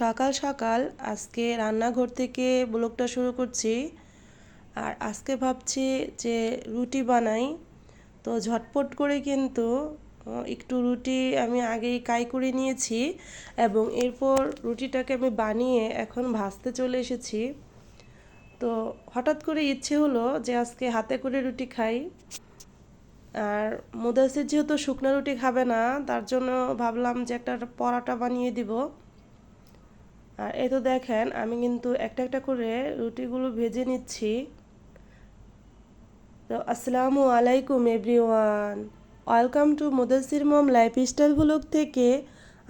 সকাল সকাল আজকে রান্নাঘর থেকে ব্লগটা শুরু করছি। আর আজকে ভাবছি যে রুটি বানাই। তো ঝটপট করে কিন্তু একটু রুটি আমি আগেই কাই করে নিয়েছি এবং এরপর রুটিটাকে আমি বানিয়ে এখন ভাজতে চলে এসেছি। তো হঠাৎ করে ইচ্ছে হলো যে আজকে হাতে করে রুটি খাই। আর মুদাসির যেহেতু শুকনো রুটি খাবে না, তার জন্য ভাবলাম যে একটা পরাটা বানিয়ে দিব। আর এই তো দেখেন, আমি কিন্তু একটা একটা করে রুটিগুলো ভেজে নিচ্ছি। তো আসসালামু আলাইকুম everyone. Welcome to Mudassir mom lifestyle blog থেকে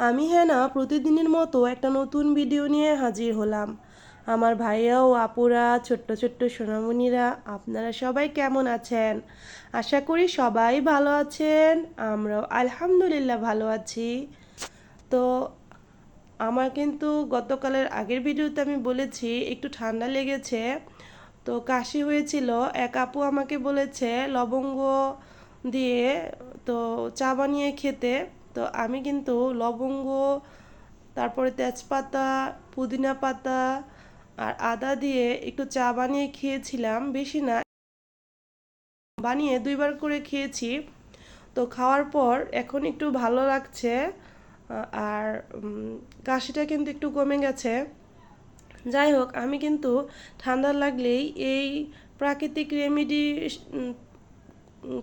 আমি হ্যাঁ না প্রতিদিনের মতো একটা নতুন ভিডিও নিয়ে হাজির হলাম। আমার ভাইয়া ও আপুরা, ছোট্ট ছোট্ট সোনামণিরা, আপনারা সবাই কেমন আছেন? আশা করি সবাই ভালো আছেন, আমরাও আলহামদুলিল্লাহ ভালো আছি। তো আমার কিন্তু গতকালের আগের ভিডিওতে আমি বলেছি, একটু ঠান্ডা লেগেছে। তো কাশি হয়েছিল। এক আপু আমাকে বলেছে, লবঙ্গ দিয়ে তো চা বানিয়ে খেতে। তো আমি কিন্তু লবঙ্গ, তারপরে তেজপাতা, পুদিনা পাতা আর আদা দিয়ে একটু চা বানিয়ে খেয়েছিলাম। বেশি না, বানিয়ে দুইবার করে খেয়েছি। তো খাওয়ার পর এখন একটু ভালো লাগছে। আর কাশিটা কিন্তু একটু কমে গেছে। যাই হোক, আমি কিন্তু ঠান্ডা লাগলেই এই প্রাকৃতিক রেমেডি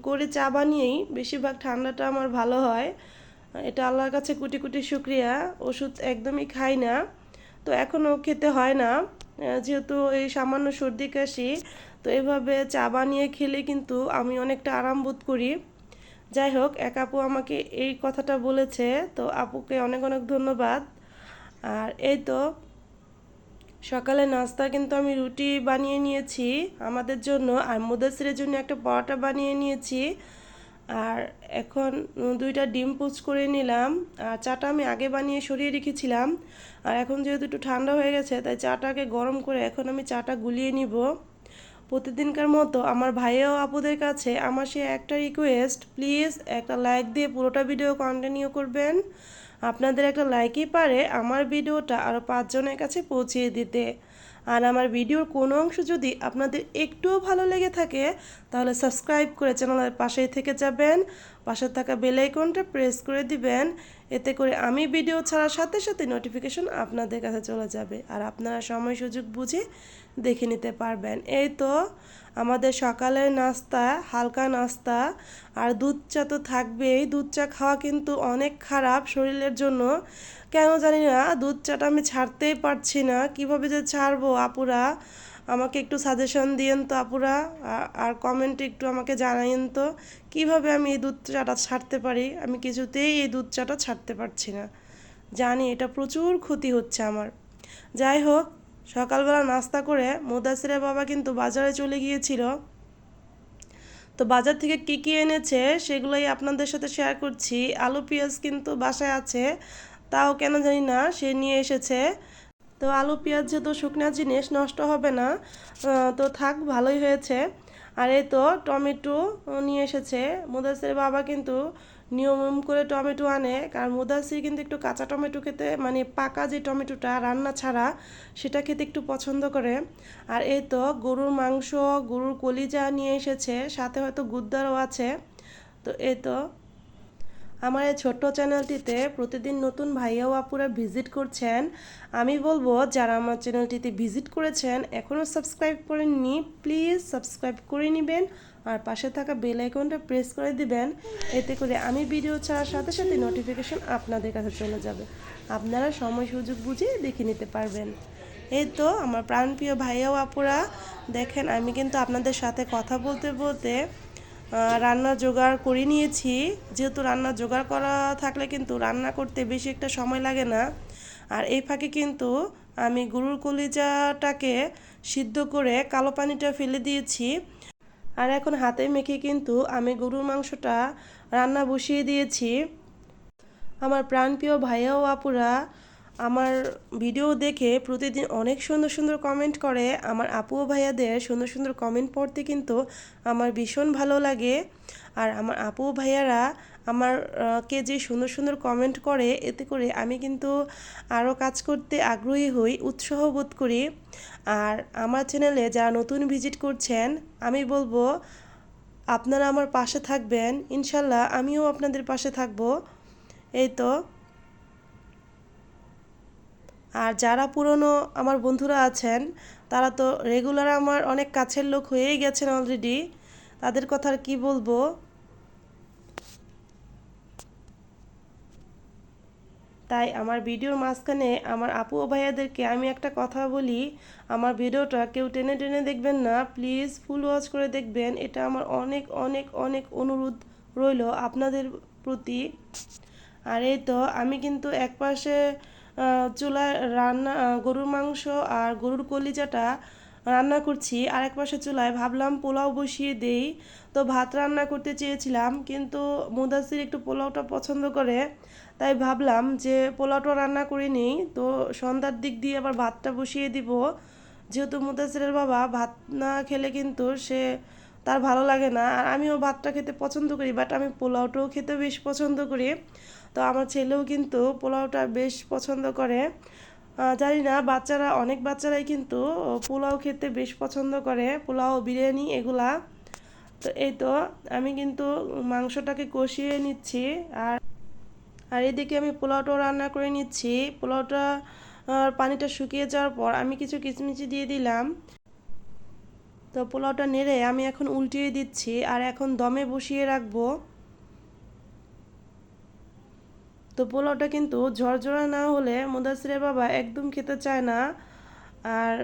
করে চা বানিয়েই বেশিরভাগ ঠান্ডাটা আমার ভালো হয়। এটা আল্লাহর কাছে কোটি কোটি শুক্রিয়া, ওষুধ একদমই খাই না, তো এখনও খেতে হয় না। যেহেতু এই সামান্য সর্দি কাশি, তো এভাবে চা বানিয়ে খেলে কিন্তু আমি অনেকটা আরাম বোধ করি। যাই হোক এক আপু আমাকে এই কথাটা বলেছে, তো আপুকে অনেক অনেক ধন্যবাদ। আর এই তো, সকালে নাস্তা কিন্তু আমি রুটি বানিয়ে নিয়েছি আমাদের জন্য, আর মুদাসিরের জন্য একটা পরোটা বানিয়ে নিয়েছি। আর এখন দুইটা ডিম পোচ করে নিলাম, আর চাটা আমি আগে বানিয়ে সরিয়ে রেখেছিলাম। আর এখন যেহেতু একটু ঠান্ডা হয়ে গেছে, তাই চাটাকে গরম করে এখন আমি চাটা গুলিয়ে নিব। প্রতিদিনকার মতো আমার ভাইয়া ও আপুদের কাছে আমার সে একটা রিকোয়েস্ট প্লিজ একটা লাইক দিয়ে পুরোটা ভিডিও কন্টিনিউ করবেন। আপনাদের একটা লাইকই পারে আমার ভিডিওটা আরও পাঁচজনের কাছে পৌঁছিয়ে দিতে। আর আমার ভিডিওর কোনো অংশ যদি আপনাদের একটুও ভালো লেগে থাকে, তাহলে সাবস্ক্রাইব করে চ্যানেলের পাশেই থেকে যাবেন। পাশে থাকা বেল আইকনটা প্রেস করে দিবেন। এতে করে আমি ভিডিও ছাড়ার সাথে সাথে নোটিফিকেশন আপনাদের কাছে চলে যাবে আর আপনারা সময় সুযোগ বুঝে দেখে নিতে পারবেন। এই তো আমাদের সকালের নাস্তা, হালকা নাস্তা, আর দুধ চা তো থাকবেই। দুধ চা খাওয়া কিন্তু অনেক খারাপ শরীরের জন্য। কেন জানি না, দুধ চাটা আমি ছাড়তেই পারছি না। কীভাবে যে ছাড়বো আপুরা? আমাকে একটু সাজেশন দিয়েন তো আপুরা আর কমেন্টে একটু আমাকে জানাইন তো, কীভাবে আমি এই দুধ চাটা ছাড়তে পারি? আমি কিছুতেই এই দুধ চাটা ছাড়তে পারছি না। জানি এটা প্রচুর ক্ষতি হচ্ছে আমার। যাই হোক, সকালবেলা নাস্তা করে মুদাসিরের বাবা কিন্তু বাজারে চলে গিয়েছিল। তো বাজার থেকে কী কী এনেছে সেগুলোই আপনাদের সাথে শেয়ার করছি। আলু পেঁয়াজ কিন্তু বাসায় আছে, তাও কেন জানি না, সে নিয়ে এসেছে। তো আলু, পেঁয়াজ যেহেতু শুকনা জিনিস, নষ্ট হবে না তো থাক, ভালোই হয়েছে। আর এই তো টমেটো নিয়ে এসেছে। মুদাসির বাবা কিন্তু নিয়ম করে টমেটো আনে। কারণ মুদাসির কিন্তু একটু কাঁচা টমেটো খেতে মানে পাকা যে টমেটোটা, রান্না ছাড়া, সেটা খেতে একটু পছন্দ করে। আর এই তো গরুর মাংস, গরুর কলিজা নিয়ে এসেছে। সাথে হয়তো গুদ্দারও আছে। তো এই তো আমার এই ছোট্ট চ্যানেলটিতে প্রতিদিন নতুন ভাইয়া ও আপুরা ভিজিট করছেন। আমি বলব, যারা আমার চ্যানেলটিতে ভিজিট করেছেন এখনও সাবস্ক্রাইব করেননি, প্লিজ সাবস্ক্রাইব করে নেবেন আর পাশে থাকা বেল আইকনটা প্রেস করে দিবেন। এতে করে আমি ভিডিও ছাড়ার সাথে সাথে নোটিফিকেশন আপনাদের কাছে চলে যাবে। আপনারা সময় সুযোগ বুঝে দেখে নিতে পারবেন। এই তো আমার প্রাণপ্রিয় ভাইয়া ও আপুরা। দেখেন, আমি কিন্তু আপনাদের সাথে কথা বলতে বলতে আহ, রান্নার জোগাড় করে নিয়েছি। যেহেতু রান্না জোগাড় করা থাকলে কিন্তু রান্না করতে বেশি একটা সময় লাগে না। আর এই ফাঁকে কিন্তু আমি গরুর কলিজাটাকে সিদ্ধ করে কালো পানিটা ফেলে দিয়েছি। আর এখন হাতে মেখে কিন্তু আমি গরুর মাংসটা রান্না বসিয়ে দিয়েছি। আমার প্রাণপ্রিয় ভাইয়া ও আপুরা আমার ভিডিও দেখে প্রতিদিন অনেক সুন্দর সুন্দর কমেন্ট করে। আমার আপু ভাইয়াদের সুন্দর সুন্দর কমেন্ট পড়তে কিন্তু আমার ভীষণ ভালো লাগে। আর আমার আপু ভাইয়ারা আমার কে যে সুন্দর সুন্দর কমেন্ট করে, এতে করে আমি কিন্তু আরও কাজ করতে আগ্রহী হই, উৎসাহ বোধ করি। আর আমার চ্যানেলে যারা নতুন ভিজিট করছেন, আমি বলব আপনারা আমার পাশে থাকবেন। ইনশাল্লাহ আমিও আপনাদের পাশে থাকব। এই তো। আর যারা পুরনো আমার বন্ধুরা আছেন, তারা তো রেগুলার আমার অনেক কাছের লোক হয়েই গেছেন অলরেডি তাদের কথা আর কি বলব? তাই আমার ভিডিওর মাঝখানে আমার আপু ও ভাইয়াদেরকে আমি একটা কথা বলি, আমার ভিডিওটা কেউ টেনে টেনে দেখবেন না প্লিজ ফুল ওয়াচ করে দেখবেন। এটা আমার অনেক অনেক অনেক অনুরোধ রইল আপনাদের প্রতি। আর এই তো, আমি কিন্তু এক পাশে চুলায় রান্না গরুর মাংস আর গরুর কলিজাটা রান্না করছি। আর এক পাশে চুলায় ভাবলাম পোলাও বসিয়ে দেই। তো ভাত রান্না করতে চেয়েছিলাম, কিন্তু মুদাসির একটু পোলাওটা পছন্দ করে, তাই ভাবলাম যে পোলাওটা রান্না করে নিই। তো সন্ধ্যার দিক দিয়ে আবার ভাতটা বসিয়ে দিব। যেহেতু মুদাসিরের বাবা ভাত না খেলে কিন্তু সে তার ভালো লাগে না। আর আমিও ভাতটা খেতে পছন্দ করি, বাট আমি পোলাওটাও খেতে বেশ পছন্দ করি। তো আমার ছেলেও কিন্তু পোলাওটা বেশ পছন্দ করে। জানি না, বাচ্চারা, অনেক বাচ্চারাই কিন্তু পোলাও খেতে বেশ পছন্দ করে। পোলাও, বিরিয়ানি এগুলা। তো এই তো, আমি কিন্তু মাংসটাকে কষিয়ে নিচ্ছি আর আর এদিকে আমি পোলাওটাও রান্না করে নিচ্ছি। পোলাওটা পানিটা শুকিয়ে যাওয়ার পর আমি কিছু কিচমিচি দিয়ে দিলাম। তো পোলাওটা নেড়ে আমি এখন উল্টিয়ে দিচ্ছি আর এখন দমে বসিয়ে রাখব। তো পোলাওটা কিন্তু ঝরঝরা না হলে মুদাসিরের বাবা একদম খেতে চায় না। আর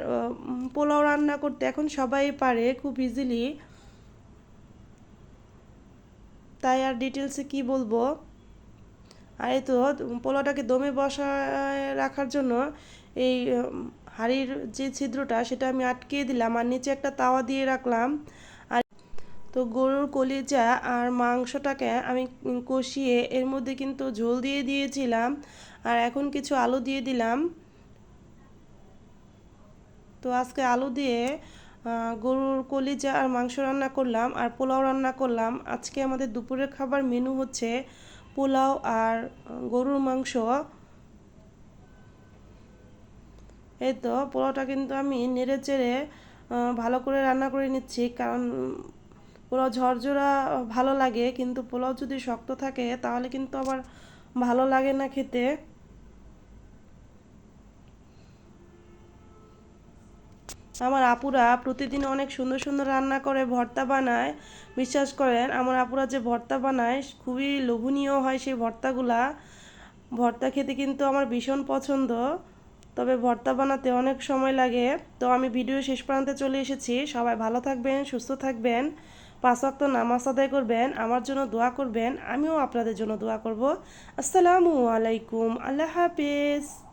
পোলাও রান্না করতে এখন সবাই পারে খুব ইজিলি তাই আর ডিটেলসে কি বলব? আর এই তো পোলাওটাকে দমে বসায় রাখার জন্য এই হাঁড়ির যে ছিদ্রটা সেটা আমি আটকে দিলাম আর নিচে একটা তাওয়া দিয়ে রাখলাম। তো গরুর কলিজা আর মাংসটাকে আমি কষিয়ে এর মধ্যে কিন্তু ঝোল দিয়ে দিয়েছিলাম আর এখন কিছু আলু দিয়ে দিলাম। তো আজকে আলু দিয়ে গরুর কলিজা আর মাংস রান্না করলাম আর পোলাও রান্না করলাম। আজকে আমাদের দুপুরের খাবার মেনু হচ্ছে পোলাও আর গরুর মাংস। এই তো পোলাওটা কিন্তু আমি নেড়ে চেড়ে ভালো করে রান্না করে নিচ্ছি। কারণ পোলাও ঝরঝরা ভালো লাগে, কিন্তু পোলাও যদি শক্ত থাকে, তাহলে কিন্তু আবার ভালো লাগে না খেতে। আমার আপুরা প্রতিদিন অনেক সুন্দর সুন্দর রান্না করে, ভর্তা বানায়। বিশ্বাস করেন, আমার আপুরা যে ভর্তা বানায়, খুবই লোভনীয় হয় সেই ভর্তাগুলা। ভর্তা খেতে কিন্তু আমার ভীষণ পছন্দ, তবে ভর্তা বানাতে অনেক সময় লাগে। তো আমি ভিডিও শেষ প্রান্তে চলে এসেছি। সবাই ভালো থাকবেন, সুস্থ থাকবেন। পাঁচ ওয়াক্ত নামাজ আদায় করবেন, আমার জন্য দোয়া করবেন, আমিও আপনাদের জন্য দোয়া করব। আসসালামু আলাইকুম, আল্লাহ হাফেজ।